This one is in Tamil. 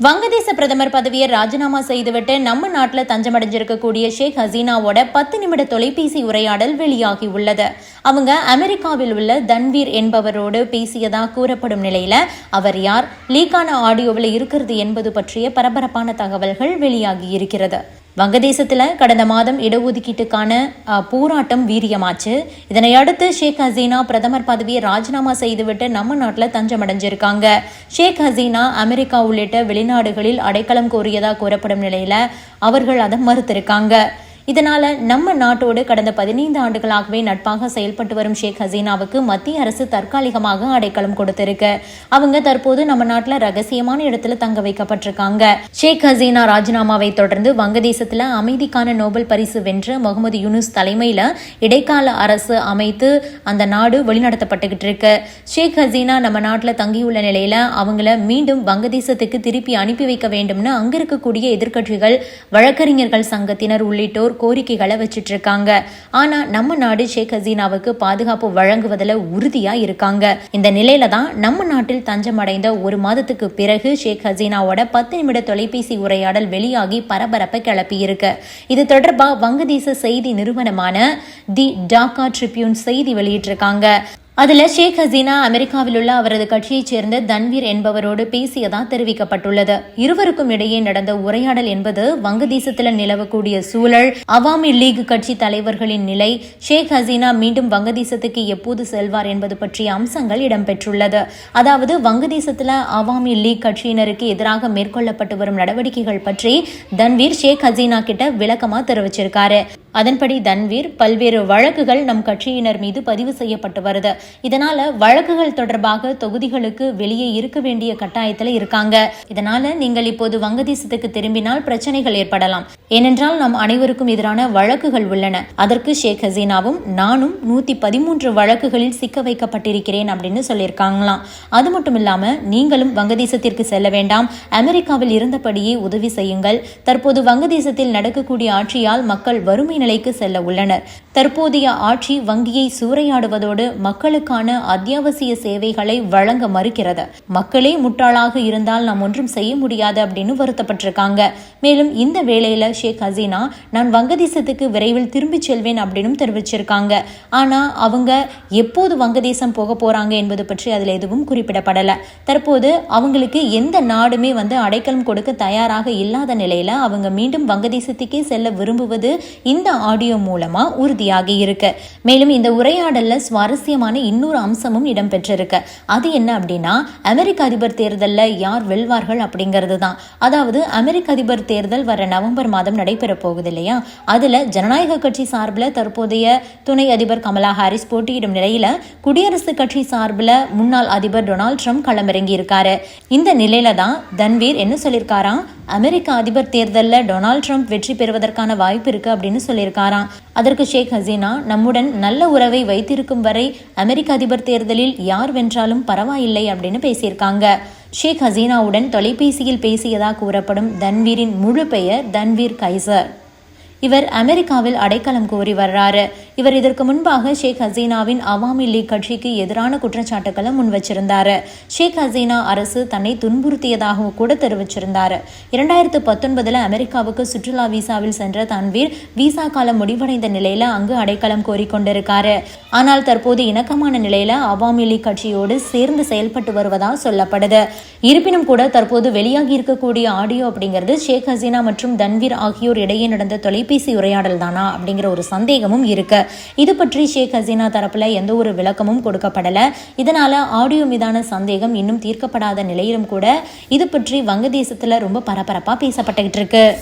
வங்கதேச பிரதமர் பதவியை ராஜினாமா செய்துவிட்டு நம்ம நாட்டில் தஞ்சமடைஞ்சிருக்கக்கூடிய ஷேக் ஹசீனாவோட பத்து நிமிட தொலைபேசி உரையாடல் வெளியாகி உள்ளது அவங்க அமெரிக்காவில் உள்ள தன்வீர் என்பவரோடு பேசியதா கூறப்படும் நிலையில அவர் யார் லீக்கான ஆடியோவில் இருக்கிறது என்பது பற்றிய பரபரப்பான தகவல்கள் வெளியாகி இருக்கிறது. வங்கதேசத்தில் கடந்த மாதம் இடஒதுக்கீட்டுக்கான போராட்டம் வீரியமாச்சு. இதனை அடுத்து ஷேக் ஹசீனா பிரதமர் பதவியை ராஜினாமா செய்துவிட்டு நம்ம நாட்டில் தஞ்சமடைஞ்சிருக்காங்க. ஷேக் ஹசீனா அமெரிக்கா உள்ளிட்ட வெளிநாடுகளில் அடைக்கலம் கோரியதாக கூறப்படும் நிலையில் அவர்கள் அதை மறுத்திருக்காங்க. இதனால நம்ம நாட்டோடு கடந்த பதினைந்து ஆண்டுகளாகவே நட்பாக செயல்பட்டு வரும் ஷேக் ஹசீனாவுக்கு மத்திய அரசு தற்காலிகமாக அடைக்கலம் கொடுத்திருக்கு. அவங்க தற்போது நம்ம நாட்டில் ரகசியமான இடத்துல தங்க வைக்கப்பட்டிருக்காங்க. ஷேக் ஹசீனா ராஜினாமாவை தொடர்ந்து வங்கதேசத்தில் அமைதிக்கான நோபல் பரிசு வென்ற முகமது யூனுஸ் தலைமையில இடைக்கால அரசு அமைத்து அந்த நாடு வழிநடத்தப்பட்டுகிட்டு இருக்கு. ஷேக் ஹசீனா நம்ம நாட்டில் தங்கியுள்ள நிலையில அவங்கள மீண்டும் வங்கதேசத்துக்கு திருப்பி அனுப்பி வைக்க வேண்டும்னு அங்க இருக்கக்கூடிய எதிர்க்கட்சிகள் வழக்கறிஞர்கள் சங்கத்தினர் உள்ளிட்டோர் கோரிக்கைகளை வச்சிட்டு இருக்காங்க ஆனா நம்ம நாடு ஷேக் ஹசீனாவுக்கு பாதுகாப்பு வழங்குவதில் உறுதியா இருக்காங்க. இந்த நிலையில தான் நம்ம நாட்டில் தஞ்சமடைந்த ஒரு மாதத்துக்கு பிறகு ஷேக் ஹசீனாவோட பத்து நிமிட தொலைபேசி உரையாடல் வெளியாகி பரபரப்பை கிளப்பி இருக்கு இது தொடர்பா வங்கதேச செய்தி நிறுவனமான தி டாக்கா ட்ரிபியூன் செய்தி வெளியிட்டிருக்காங்க. அதில் ஷேக் ஹசீனா அமெரிக்காவில் உள்ள அவரது கட்சியைச் சேர்ந்த தன்வீர் என்பவரோடு பேசியதாக தெரிவிக்கப்பட்டுள்ளது. இருவருக்கும் இடையே நடந்த உரையாடல் என்பது வங்கதேசத்தில் நிலவக்கூடிய சூழல் அவாமி லீக் கட்சி தலைவர்களின் நிலை ஷேக் ஹசீனா மீண்டும் வங்கதேசத்துக்கு எப்போது செல்வார் என்பது பற்றிய அம்சங்கள் இடம்பெற்றுள்ளது. அதாவது வங்கதேசத்தில் அவாமி லீக் கட்சியினருக்கு எதிராக மேற்கொள்ளப்பட்டு வரும் நடவடிக்கைகள் பற்றி தன்வீர் ஷேக் ஹசீனா கிட்ட விளக்கமாக தெரிவிச்சிருக்காரு. அதன்படி தன்வீர் பல்வேறு வழக்குகள் நம் கட்சியினர் மீது பதிவு செய்யப்பட்டு வருது. இதனால வழக்குகள் தொடர்பாக தொகுதிகளுக்கு வெளியே இருக்க வேண்டிய கட்டாயத்துல இருக்காங்க. இதனால நீங்கள் இப்போது வங்கதேசத்துக்கு திரும்பினால் பிரச்சனைகள் ஏற்படலாம். ஏனென்றால் நாம் அனைவருக்கும் எதிரான வழக்குகள் உள்ளன. அதற்கு ஷேக் ஹசீனாவும் நானும் நூத்தி பதிமூன்று வழக்குகளில் சிக்க வைக்கப்பட்டிருக்கிறேன் அப்படின்னு சொல்லியிருக்காங்களாம். அது மட்டும் இல்லாம நீங்களும் வங்கதேசத்திற்கு செல்ல வேண்டாம். அமெரிக்காவில் இருந்தபடியே உதவி செய்யுங்கள். தற்போது வங்கதேசத்தில் நடக்கக்கூடிய ஆட்சியால் மக்கள் வறுமை நிலைக்கு செல்ல உள்ளனர். தற்போதைய ஆட்சி வங்கியை சூறையாடுவதோடு மக்களுக்கான அத்தியாவசிய சேவைகளை வழங்க மறுக்கிறது. மக்களே முட்டாளாக இருந்தால் நாம் ஒன்றும் செய்ய முடியாது அப்படின்னு வருத்தப்பட்டிருக்காங்க. மேலும் இந்த வேளையில ஷேக் ஹசீனா நான் வங்கதேசத்துக்கு விரைவில் திரும்பி செல்வேன் அப்படின்னு தெரிவிச்சிருக்காங்க. ஆனால் அவங்க எப்போது வங்கதேசம் போக போகிறாங்க என்பது பற்றி அதில் எதுவும் குறிப்பிடப்படலை. தற்போது அவங்களுக்கு எந்த நாடுமே வந்து அடைக்கலம் கொடுக்க தயாராக இல்லாத நிலையில் அவங்க மீண்டும் வங்கதேசத்துக்கே செல்ல விரும்புவது இந்த ஆடியோ மூலமாக உறுதியாகி இருக்கு. மேலும் இந்த உரையாடலில் சுவாரஸ்யமான இன்னொரு அம்சமும் இடம்பெற்றிருக்கு. அது என்ன அப்படின்னா அமெரிக்க அதிபர் தேர்தலில் யார் வெல்வார்கள் அப்படிங்கிறது தான் அதாவது அமெரிக்க அதிபர் தேர்தல் வர நவம்பர் மாதம் நடைபெற போகுது இல்லையா அதுல ஜனநாயக கட்சி சார்பில் தற்போதைய துணை அதிபர் கமலா ஹாரிஸ் போட்டியிடும் நிலையில குடியரசுக் கட்சி சார்பில் முன்னாள் அதிபர் டொனால்ட் ட்ரம்ப் களமிறங்கி இருக்காரு இந்த நிலையில தான் தன்வீர் என்ன சொல்லியிருக்காராம் அமெரிக்க அதிபர் தேர்தலில் டொனால்ட் ட்ரம்ப் வெற்றி பெறுவதற்கான வாய்ப்பு இருக்கு அப்படின்னு சொல்லியிருக்காராம். அதற்கு ஷேக் ஹசீனா நம்முடன் நல்ல உறவை வைத்திருக்கும் வரை அமெரிக்க அதிபர் தேர்தலில் யார் வென்றாலும் பரவாயில்லை அப்படின்னு பேசியிருக்காங்க. ஷேக் ஹசீனாவுடன் தொலைபேசியில் பேசியதாக கூறப்படும் தன்வீரின் முழு பெயர் தன்வீர் கைசர். இவர் அமெரிக்காவில் அடைக்கலம் கோரி வர்றாரு. இவர் இதற்கு முன்பாக ஷேக் ஹசீனாவின் அவாமி லீக் கட்சிக்கு எதிரான குற்றச்சாட்டுகளை முன் வச்சிருந்தாரு ஷேக் ஹசீனா அரசு தன்னை துன்புறுத்தியதாகவும் கூட தெரிவிச்சிருந்தாரு. இரண்டாயிரத்து பத்தொன்பதுல அமெரிக்காவுக்கு சுற்றுலா விசாவில் சென்ற தன்வீர் விசா காலம் முடிவடைந்த நிலையில அங்கு அடைக்கலம் கோரி கொண்டிருக்காரு. ஆனால் தற்போது இணக்கமான நிலையில அவாமி லீக் கட்சியோடு சேர்ந்து செயல்பட்டு வருவதாக சொல்லப்படுது. இருப்பினும் கூட தற்போது வெளியாகி இருக்கக்கூடிய ஆடியோ அப்படிங்கிறது ஷேக் ஹசீனா மற்றும் தன்வீர் ஆகியோர் இடையே நடந்த தொலைபேசி உரையாடல் தானா அப்படிங்கிற ஒரு சந்தேகமும் இருக்கு. இது பற்றி ஷேக் ஹசீனா தரப்புல எந்த ஒரு விளக்கமும் கொடுக்கப்படல. இதனால ஆடியோ மீதான சந்தேகம் இன்னும் தீர்க்கப்படாத நிலையிலும் கூட இது பற்றி வங்கதேசத்துல ரொம்ப பரபரப்பா பேசப்பட்டுகிட்டு இருக்கு.